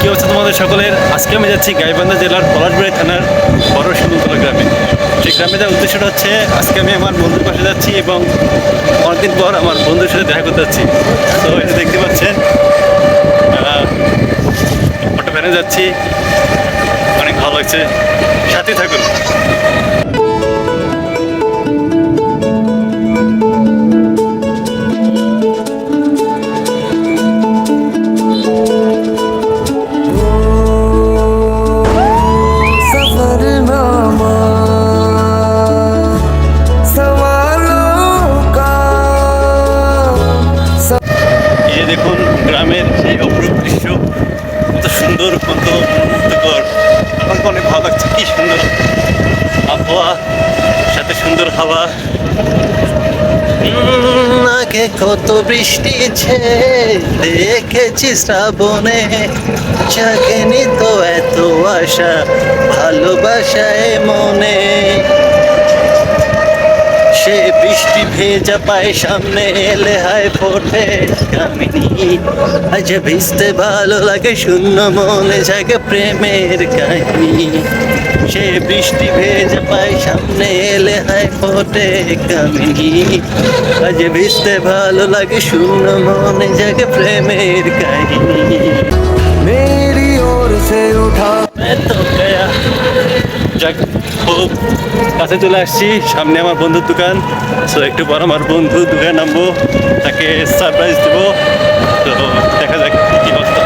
কি হচ্ছে তোমাদের সকলের? আজকে আমি যাচ্ছি গাইবান্ধা জেলার পলাশবাড়ি থানার বড় সুন্দরতলা গ্রামে। সেই গ্রামে যাওয়ার উদ্দেশ্যটা হচ্ছে, আজকে আমি আমার বন্ধুর পাশে যাচ্ছি এবং অনেকদিন পর আমার বন্ধুর সাথে দেখা করতে যাচ্ছি। তো এটা দেখতে পাচ্ছেন অটো ভ্যানে যাচ্ছি। অনেক ভালো লাগছে। সাথে থাকুন। হাওয়া। আগে কত বৃষ্টি দেখেছি শ্রাবণে জাগেনি তো এত আশা ভালোবাসায় মনে। সে বৃষ্টি ভেজা পায় সামনে এলে হায় ফোটে কামিনী। আজ ভিজতে ভালো লাগে, শূন্য মনে জাগে প্রেমের কাহিনী। সে বৃষ্টি ভেজে পায় সামনে এলে হায় ফোটে কামিনি। আজ ভিজতে ভালো লাগে শূন্য মনে জাগে প্রেমের কাহিনী। মেরি ওর সে উঠা তো গয়া যাক খুব কাছে চলে আসছি সামনে আমার বন্ধুর দোকান। সো একটু পর আমার বন্ধু দোকান নামবো তাকে সারপ্রাইজ দেবো। তো দেখা যাক কী অবস্থা।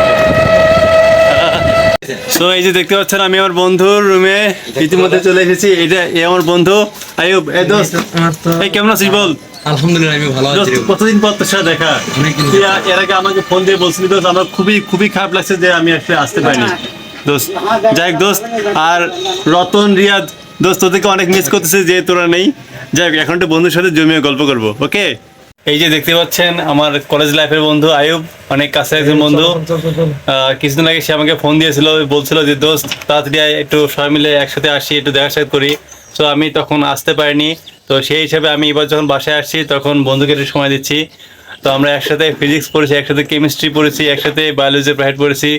তো এই যে দেখতে পাচ্ছেন আমি আমার বন্ধুর রুমে ইতিমধ্যে চলে এসেছি। এটা এ আমার বন্ধু আয়ুব এ দোস্ত এই কেমন আছিস বল? আলহামদুলিল্লাহ আমি ভালো আছি। কতদিন পর তোর সাথে দেখা? এর আগে আমাকে ফোন দিয়ে বলছিলি দোস্ত আমার খুবই খুবই খারাপ লাগছে যে আমি আসলে আসতে পারিনি। দোস্ত যাই হোক দোস্ত আর রতন রিয়াদ দোস্ত তোদেরকে অনেক মিস করতেছে যে তোরা নেই। যাই হোক এখন একটু বন্ধুর সাথে জমিয়ে গল্প করব ওকে এই যে দেখতে পাচ্ছেন আমার কলেজ লাইফের বন্ধু আয়ুব অনেক কাছে একজন বন্ধু। কিছুদিন আগে সে আমাকে ফোন দিয়েছিল বলছিল যে দোস্ত তাড়াতাড়ি একটু সবাই মিলে একসাথে আসি একটু দেখা সাক্ষাৎ করি। তো আমি তখন আসতে পারিনি। তো সেই হিসাবে আমি এবার যখন বাসায় আসছি তখন বন্ধুকে একটু সময় দিচ্ছি। তো আমরা একসাথে ফিজিক্স পড়েছি একসাথে কেমিস্ট্রি পড়েছি একসাথে বায়োলজি প্রাইভেট পড়েছি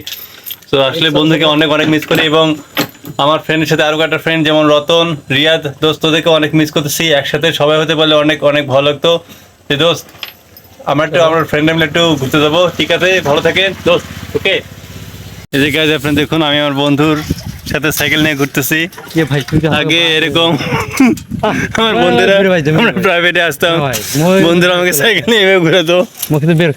তো আসলে বন্ধুকে অনেক অনেক মিস করি এবং আমার ফ্রেন্ডের সাথে আরও একটা ফ্রেন্ড যেমন রতন রিয়াদ দোস্তদেরকে অনেক মিস করতেছি। একসাথে সবাই হতে পারলে অনেক অনেক ভালো লাগতো। দোস্ত আমার একটু আমার ফ্রেন্ড মিলে একটু ঘুরতে যাব। ঠিক আছে? ভালো থাকেন। দোস্ত ওকে এই যে গাইজ আপনার দেখুন আমি আমার বন্ধুর সাথে সাইকেল নিয়ে ঘুরতেছি। ভাই আগে এরকম আমার বন্ধুরা আমরা প্রাইভেটে আসতাম। বন্ধুরা আমাকে সাইকেল নিয়ে ঘুরাতো। মুখে বের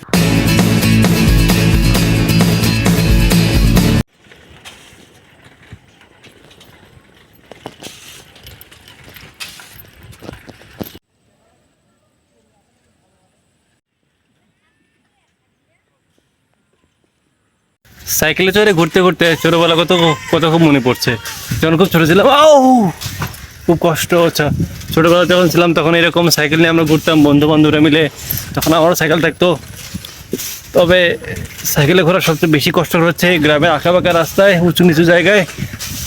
সাইকেলে চড়ে ঘুরতে ঘুরতে ছোটবেলা কত কত খুব মনে পড়ছে। যখন খুব ছোটো ছিলাম আউ খুব কষ্ট হচ্ছে ছোটবেলা যখন ছিলাম তখন এরকম সাইকেল নিয়ে আমরা ঘুরতাম বন্ধু বান্ধবরা মিলে। তখন আমারও সাইকেল থাকতো। তবে সাইকেলে ঘোরা সবচেয়ে বেশি কষ্ট হচ্ছে গ্রামের আঁকাবাঁকা রাস্তায় উঁচু নিচু জায়গায়।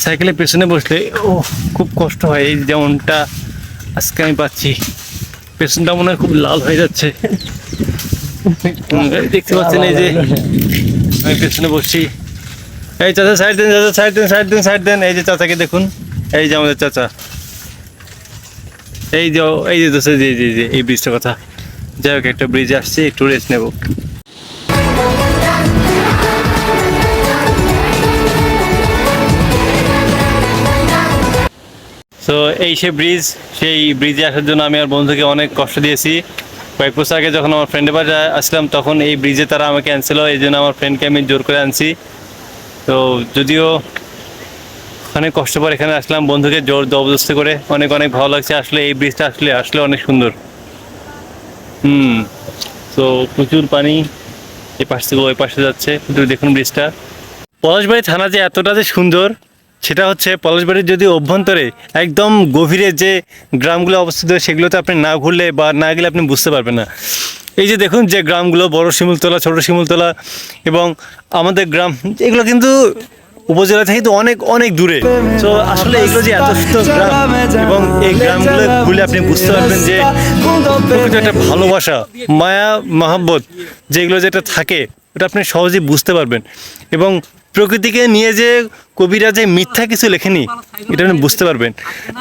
সাইকেলের পেছনে বসলে ও খুব কষ্ট হয়। এই যেমনটা আজকে আমি পাচ্ছি। পেছনটা মনে হয় খুব লাল হয়ে যাচ্ছে। দেখতে পাচ্ছেন এই যে আমি পেছনে বসছি। এই চাচা সাইড দেন চাচা সাইড দেন সাইড দেন সাইড দেন। এই যে চাচাকে দেখুন, এই যে আমাদের চাচা। এই যে এই যে দোষে জি জি জি এই ব্রিজটার কথা। যাই হোক, একটা ব্রিজ আসছে, একটু রেস্ট নেব। তো এই সে ব্রিজ সেই ব্রিজে আসার জন্য আমি আর বন্ধুকে অনেক কষ্ট দিয়েছি। কয়েক বছর আগে যখন আমার ফ্রেন্ডের বাড়ি আসলাম, তখন এই ব্রিজে তারা আমাকে আনছিল। এই জন্য আমার ফ্রেন্ডকে আমি জোর করে আনছি। তো যদিও অনেক কষ্ট পর এখানে আসলাম, বন্ধুকে জোর জবরদস্তি করে। অনেক অনেক ভালো লাগছে। আসলে এই ব্রিজটা আসলে আসলে অনেক সুন্দর। হুম, তো প্রচুর পানি এই পাশ থেকে ওই পাশে যাচ্ছে দেখুন ব্রিজটা পলাশবাড়ি থানা যে এতটা যে সুন্দর সেটা হচ্ছে পলাশবাড়ির যদি অভ্যন্তরে একদম গভীরে যে গ্রামগুলো অবস্থিত, সেগুলোতে আপনি না ঘুরলে বা না গেলে আপনি বুঝতে পারবেন না। এই যে দেখুন যে গ্রামগুলো, বড় শিমুলতলা, ছোট শিমুলতলা এবং আমাদের গ্রাম, এগুলো কিন্তু উপজেলা থেকে তো অনেক অনেক দূরে। তো আসলে এগুলো যে এত সুন্দর গ্রাম এবং এই গ্রামগুলো ঘুরলে আপনি বুঝতে পারবেন যে একটা ভালোবাসা, মায়া, মহাব্বত যেগুলো যেটা থাকে, ওটা আপনি সহজেই বুঝতে পারবেন। এবং প্রকৃতিকে নিয়ে যে কবিরা যে মিথ্যা কিছু লেখেনি, এটা আপনি বুঝতে পারবেন।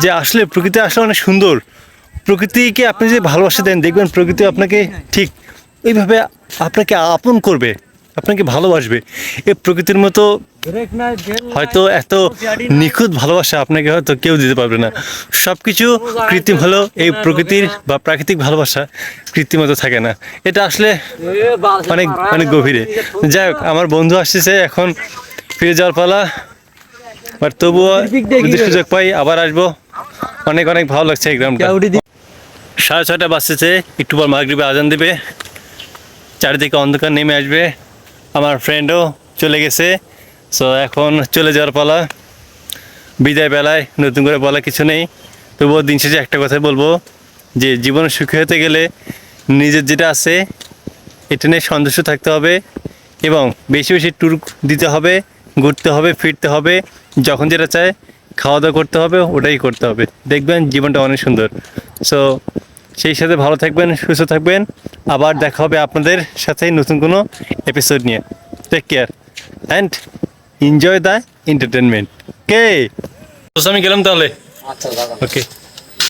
যে আসলে প্রকৃতি আসলে অনেক সুন্দর। প্রকৃতিকে আপনি যে ভালোবাসা দেন, দেখবেন প্রকৃতি আপনাকে ঠিক এইভাবে আপনাকে আপন করবে। আপনাকে ভালোবাসবে। এই প্রকৃতির মতো হয়তো এত নিখুঁত ভালোবাসা আপনাকে হয়তো কেউ দিতে পারবে না। সব কিছু কৃত্রিম হলো, এই প্রকৃতির বা প্রাকৃতিক ভালোবাসা কৃত্রিমতা থাকে না। এটা আসলে অনেক অনেক গভীরে। যাই হোক, আমার বন্ধু আসতেছে এখন, ফিরে যাওয়ার পালা। বাট তবুও যদি সুযোগ পাই, আবার আসব। অনেক অনেক ভালো লাগছে এই গ্রামটা। সাড়ে ছয়টা বাজতেছে, একটু পর মাগরিবে আজান দেবে। চারিদিকে অন্ধকার নেমে আসবে। আমার ফ্রেন্ডও চলে গেছে। সো এখন চলে যাওয়ার পালা। বিদায় বেলায় নতুন করে বলা কিছু নেই। তবুও দিন শেষে একটা কথাই বলব, যে জীবনে সুখী হতে গেলে নিজের যেটা আছে, এটা নিয়ে সন্তুষ্ট থাকতে হবে এবং বেশি বেশি ট্যুর দিতে হবে, ঘুরতে হবে, ফিরতে হবে, যখন যেটা চায় খাওয়া দাওয়া করতে হবে, ওটাই করতে হবে। দেখবেন জীবনটা অনেক সুন্দর। সো সেই সাথে ভালো থাকবেন সুস্থ থাকবেন। আবার দেখা হবে আপনাদের সাথে নতুন কোনো এপিসোড নিয়ে। Take care and enjoy the entertainment কে আমি গেলাম তাহলে? আচ্ছা ওকে